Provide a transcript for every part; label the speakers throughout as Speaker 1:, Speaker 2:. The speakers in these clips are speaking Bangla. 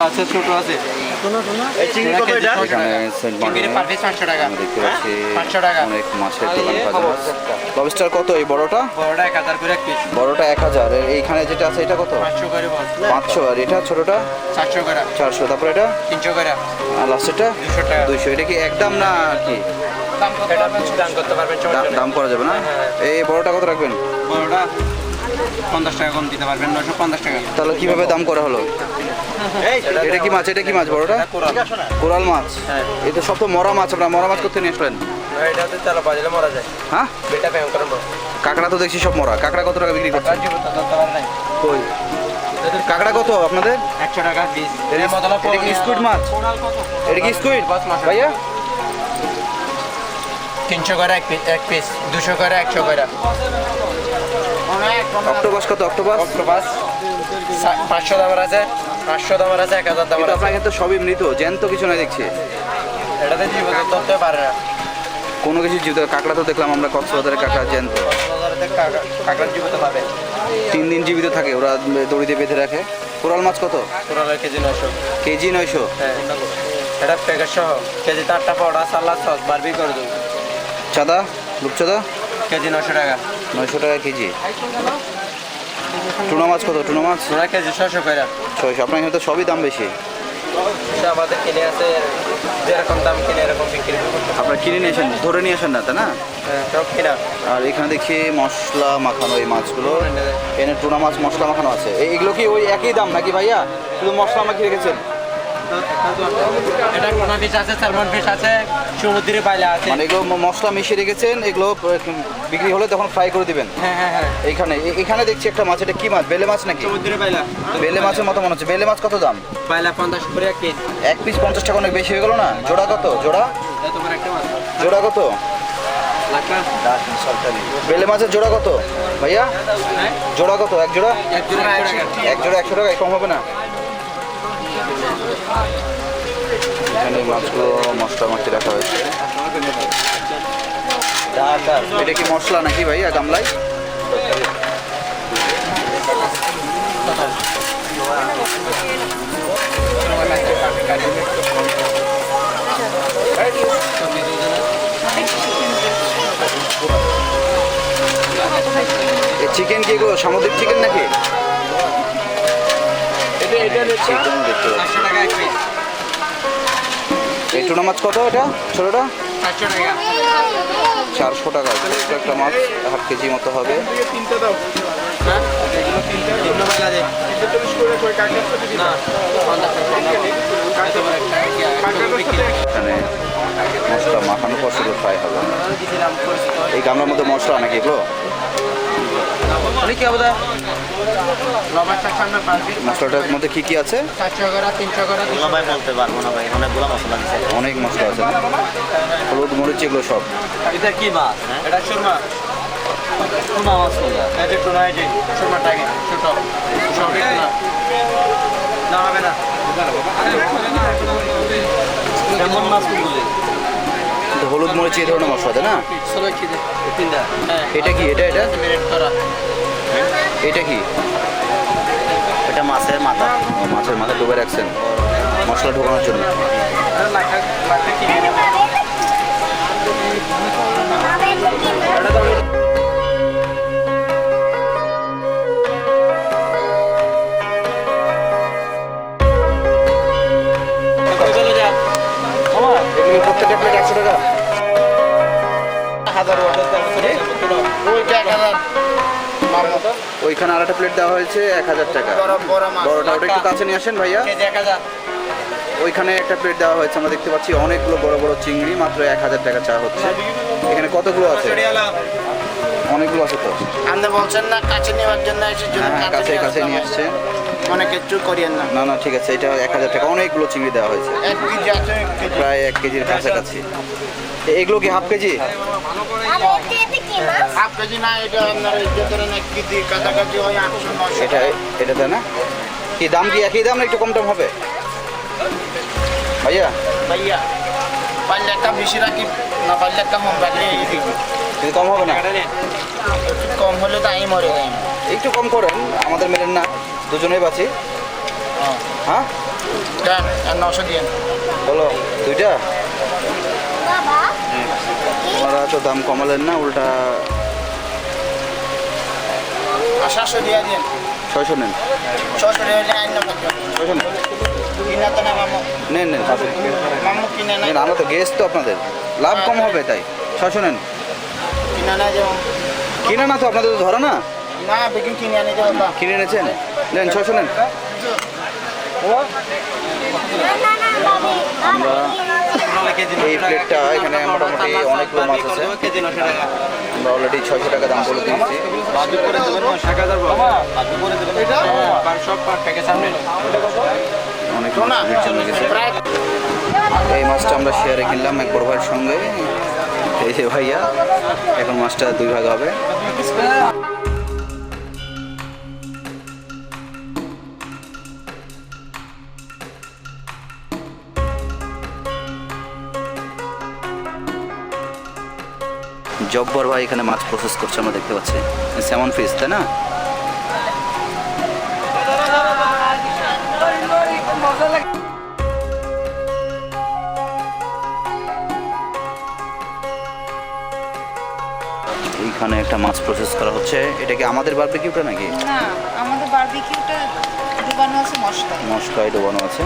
Speaker 1: আছে ছোট আছে।
Speaker 2: কত
Speaker 3: লবস্টার এই বড়টা?
Speaker 1: বড়টা এক হাজার
Speaker 3: এইখানে যেটা আছে এটা কত?
Speaker 1: পাঁচশো
Speaker 3: পাঁচশো। আর এটা ছোটটা?
Speaker 1: চারশো
Speaker 3: তারপর এটা?
Speaker 1: তিনশো
Speaker 3: আর লাস্টেরটা? দুইশো এটা কি একদম না কি?
Speaker 1: দাম করতে পারবেন
Speaker 3: দা- দাম করা যাবে না? এই বড়টা কত রাখবেন?
Speaker 1: বড়টা পঞ্চাশ টাকা কম দিতে পারবেন নশো পঞ্চাশ টাকা।
Speaker 3: তাহলে কীভাবে দাম করা হলো? এটা কি মাছ? এটা কি মাছ বড়টা? কোরাল। মাছ?
Speaker 1: হ্যাঁ।
Speaker 3: তো সব তো মরা মাছ আপনার মরা মাছ করতে নিয়ে আসলেন?
Speaker 1: এটা
Speaker 3: হ্যাঁ? কাঁকড়া তো দেখছি সব মরা। কাঁকড়া কত টাকা বিক্রি
Speaker 1: পারেন
Speaker 3: কই? কাঁকড়া কত আপনাদের?
Speaker 1: একশো টাকা পিস
Speaker 3: এটা এটা স্কুইড মাছ? এটা কি স্কুইড ভাইয়া?
Speaker 1: তিনশো করে এক পিস এক পিস দুশো করে একশো করে।
Speaker 3: অক্টোপাস কত অক্টোপাস
Speaker 1: অক্টোপাস পাঁচশো দামের আছে পাঁচশো দামের আছে এক হাজার দামের
Speaker 3: আপনার কিন্তু সবই মৃত জ্যান্ত কিছু নাই দেখছি।
Speaker 1: এটাতে জীবিত ধরতে পারে না।
Speaker 3: কোনো কিছু জীবিত কাঁকড়া তো দেখলাম আমরা কক্সবাজারের কাঁকড়া জ্যান্ত।
Speaker 1: কাঁকড়া- জীবিত পাবে।
Speaker 3: তিন দিন জীবিত থাকে ওরা দড়িতে বেঁধে রাখে। কোরাল মাছ কত?
Speaker 1: পুরো কেজি নয়শো।
Speaker 3: কেজি নয়শো?
Speaker 1: হ্যাঁ। এটা প্যাকেট সহ। কেজি আটটা পাউডার সালাদ সস বারবি করে দেবো।
Speaker 3: চাঁদা রূপচাঁদা?
Speaker 1: কেজি নশো টাকা।
Speaker 3: নয়শো টাকা কেজি। টুনা মাছ কত? টুনা মাছ?
Speaker 1: কেজি ছশো করে
Speaker 3: ছয়শো। আপনার এখানে তো সবই দাম বেশি।
Speaker 1: আমাদের কিনে আছে যেরকম দাম কিনে এরকম বিক্রি
Speaker 3: আপনারা কিনে নিয়ে আসেন ধরে নিয়ে আসেন না তাই না?
Speaker 1: হ্যাঁ, সব কিনা।
Speaker 3: আর এখানে দেখছি মশলা মাখানো এই মাছগুলো। এখানে টুনা মাছ মশলা মাখানো আছে। এই- এগুলো কি ওই একই দাম নাকি ভাইয়া? শুধু মশলা মাখিয়ে রেখেছেন?
Speaker 1: এটা কোনা ফিস আছে সালমন ফিস আছে সমুদ্রে বাইলা আছে।
Speaker 3: মানে এগুলো মশলা মিশিয়ে রেখেছেন এগুলো বিক্রি হলে তখন ফ্রাই করে দিবেন?
Speaker 1: হ্যাঁ হ্যাঁ হ্যাঁ।
Speaker 3: এখানে এখানে দেখছি একটা মাছ এটা কি মাছ? বেলে মাছ নাকি? বেলে মাছের মতো মনে হচ্ছে। বেলে মাছ কত দাম?
Speaker 1: বাইলা পঞ্চাশ করে এক পিস
Speaker 3: এক পিস পঞ্চাশ টাকা অনেক বেশি হয়ে গেল না? জোড়া কত? জোড়া? জোড়া কত? বেলে মাছের জোড়া কত? ভাইয়া?
Speaker 1: হ্যাঁ?
Speaker 3: জোড়া কত? এক জোড়া?
Speaker 1: এক জোড়া
Speaker 3: এক জোড়া একশো টাকা কম হবে না? এখানে মাছগুলো মশলা মাছি রাখা হয়েছে। এটা কি মশলা নাকি ভাই গামলায়? চিকেন কি এগুলো সামুদ্রিক চিকেন নাকি? এই টুনা মাছ কত এটা ছোটটা
Speaker 1: চারশো টাকা।
Speaker 3: টাকা একটা মাছ হাফ কেজি মতো হবে।
Speaker 1: হ্যাঁ?
Speaker 3: এখানে মশলা মাখানো পর শুধু ফ্রাই হবে। এই গামলার মধ্যে মশলা নাকি এগুলো?
Speaker 1: উনি কি হবে
Speaker 3: মশলাটার মধ্যে কি কি আছে?
Speaker 2: ভাই বলতে পারব না ভাই অনেকগুলো মশলা দিচ্ছে।
Speaker 3: অনেক মশলা আছে। হলুদ মরিচ এগুলো সব।
Speaker 2: এটা কি মাছ?
Speaker 1: এটা সুরমা
Speaker 2: টুনা মাছ কোনটা?
Speaker 1: এই যে টুনা এই যে সুরমাটা কি ছোট। ছোট না। হবে না।
Speaker 2: কেমন মাছ
Speaker 3: হলুদ মরিচ এই ধরনের মশলা তাই না?
Speaker 1: হ্যাঁ
Speaker 3: এটা কি? এটা এটা? এটা কি?
Speaker 2: এটা মাছের মাথা।
Speaker 3: মাছের মাথা ডুবে রাখছেন। মশলা ঢোকানোর জন্য। প্রত্যেকটা প্লেট একশো টাকা
Speaker 1: হাজার ওইটা এক হাজার।
Speaker 3: ওইখানে আর একটা প্লেট দেওয়া হয়েছে এক হাজার টাকা।
Speaker 1: বড় বড়
Speaker 3: বড়টা ওটা একটু কাছে নিয়ে আসেন ভাইয়া। ওইখানে একটা প্লেট দেওয়া হয়েছে আমরা দেখতে পাচ্ছি অনেকগুলো বড় বড় চিংড়ি মাত্র এক হাজার টাকা চা হচ্ছে। এখানে কতগুলো আছে? অনেকগুলো আছে তো।
Speaker 1: আপনি বলছেন না কাছে নেওয়ার জন্য এসে জন্য
Speaker 3: হ্যাঁ কাছে কাছে নিয়ে আসছে।
Speaker 1: মনে করিয়েন না।
Speaker 3: না না ঠিক আছে এটা এক হাজার টাকা। অনেকগুলো চিংড়ি দেওয়া হয়েছে।
Speaker 1: এক কেজি আছে এক কেজি।
Speaker 3: প্রায় এক কেজির কাছাকাছি। এগুলো কি হাফ কেজি?
Speaker 1: হাফ কেজি না এটা আপনার এক কেজি কাছাকাছি হয় আটশো
Speaker 3: এটা না কি দাম কি একই দাম না একটু কম টম হবে? ভাইয়া?
Speaker 1: ভাইয়া পারলে একটা বেশি রাখি না পারলে একটা কম রাখলে এই দিকে
Speaker 3: কিন্তু কম হবে না?
Speaker 1: কম হলে তো আমি মরে যাই
Speaker 3: একটু কম করেন আমাদের মেলেন না দুজনেই বাঁচি। হ্যাঁ।
Speaker 1: আর নশো দিয়ে
Speaker 3: বলো দুইটা? ওনারা তো দাম কমালেন না উল্টা
Speaker 1: সাতশো
Speaker 3: ছয়শো নেন।
Speaker 1: ছশো
Speaker 3: নেন। নেন নেন আমরা তো গেস্ট তো আপনাদের। লাভ কম হবে তাই। ছয়শো নেন।
Speaker 1: কিনা না
Speaker 3: তো আপনাদের তো ধরে না?
Speaker 1: কিনে
Speaker 3: এনেছেন? নেন ছয়শো নেন। আমরা এই প্লেটটা এখানে মোটামুটি অনেকগুলো মাছ আছে। আমরা অলরেডি ছয়শো টাকা দাম বলে দিয়েছি। অনেক গেছে। এই মাছটা আমরা শেয়ারে কিনলাম এক বড় ভাইয়ের সঙ্গে। এই যে ভাইয়া এখন মাছটা দুই ভাগ হবে। জব্বর ভাই এখানে মাছ প্রসেস করছে আমরা দেখতে পাচ্ছি। স্যামন ফিস তাই না? এইখানে একটা মাছ প্রসেস করা হচ্ছে। এটা কি আমাদের বারবিকিউটা নাকি?
Speaker 4: না আমাদের বারবিকিউটা ডুবানো আছে মশলায়
Speaker 3: মশলায় ডোবানো আছে।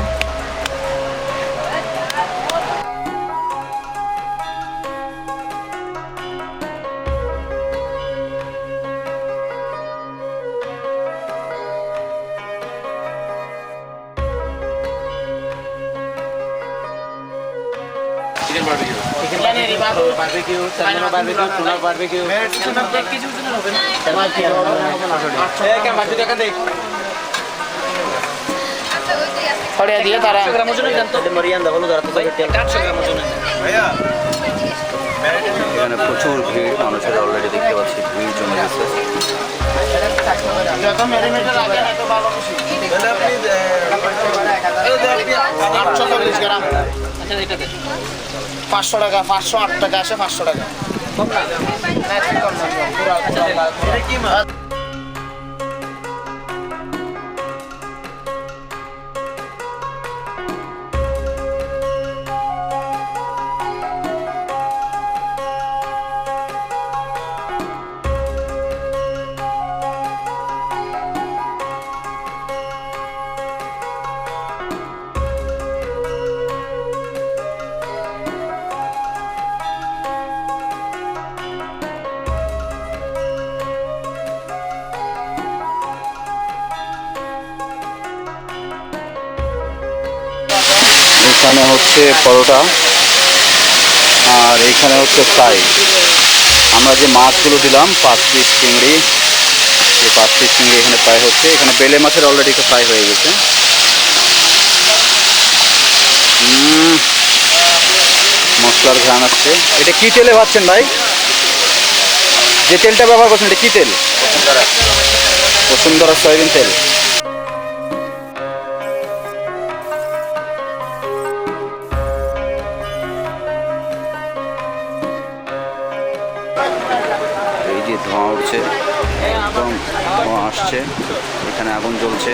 Speaker 2: বারবিকিউ
Speaker 1: জানি রে বাবু
Speaker 2: barbecue salmon barbecue tuna barbecue
Speaker 1: এক কেজি ওজন হবে না।
Speaker 2: এই কে মাছ দেখা দেখ।
Speaker 1: ফড়িয়া দিয়ে তারা।
Speaker 2: মরিয়ান দাও দাঁড়াতে পারি 800 গ্রাম ওজন
Speaker 3: এখানে প্রচুর ভিড় মানুষের অলরেডি দেখতে পাচ্ছি ভিড় জমে গেছে।
Speaker 1: আটশো চল্লিশ গ্রাম।
Speaker 2: আচ্ছা এটা
Speaker 1: পাঁচশো টাকা পাঁচশো আট টাকা আসে পাঁচশো টাকা। কম না,
Speaker 3: হচ্ছে পরোটা আর এখানে হচ্ছে ফ্রাই। আমরা যে মাছগুলো দিলাম, পাঁচ পিস চিংড়ি এই পাঁচ পিস চিংড়ি এখানে ফ্রাই হচ্ছে। এখানে বেলে মাছের অলরেডি ফ্রাই হয়ে গেছে। মশলার ঘ্রাণ আসছে। এটা কী তেলে ভাবছেন ভাই? যে তেলটা ব্যবহার করছেন, এটা কী তেল? বসুন্ধরা সয়াবিন তেল। আসছে এখানে আগুন জ্বলছে।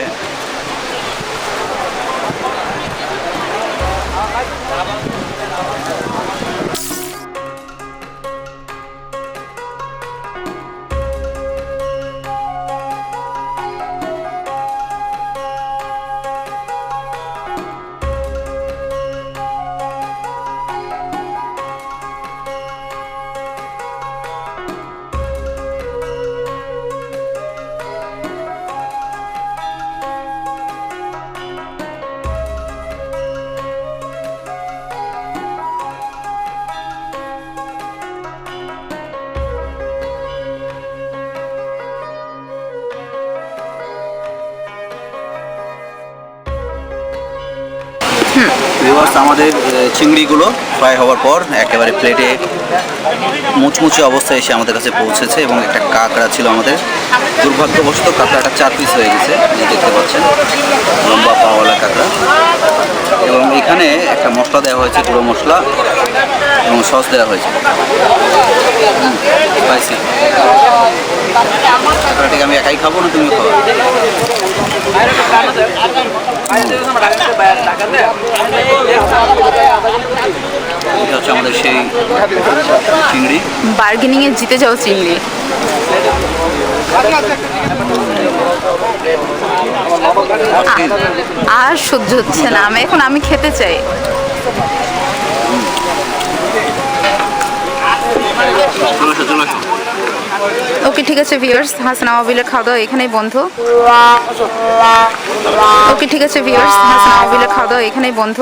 Speaker 3: ভিউয়ার্স আমাদের চিংড়িগুলো ফ্রাই হওয়ার পর একেবারে প্লেটে মুচমুচে অবস্থায় এসে আমাদের কাছে পৌঁছেছে এবং একটা কাঁকড়া ছিল আমাদের। দুর্ভাগ্যবশত কাঁকড়াটা চার পিস হয়ে গেছে দেখতে পাচ্ছেন, লম্বা পাওয়ালা কাঁকড়া। এবং এখানে একটা মশলা দেওয়া হয়েছে, গুঁড়ো মশলা এবং সস দেওয়া হয়েছে। কাঁকড়াটিকে আমি একাই খাব না তুমি খাব
Speaker 5: বার্গেনিং এ জিতে যাও চিংড়ি। আর সহ্য হচ্ছে না। আমি এখন আমি খেতে চাই
Speaker 3: চলে আসো চলে আসো
Speaker 5: ওকে, ঠিক আছে ভিউয়ার্স হাসান আবিলের খাওয়া দাওয়া এখানেই বন্ধ। ওকে, ঠিক আছে ভিউয়ার্স হাসান আবিলের খাওয়া দাওয়া এখানেই বন্ধ।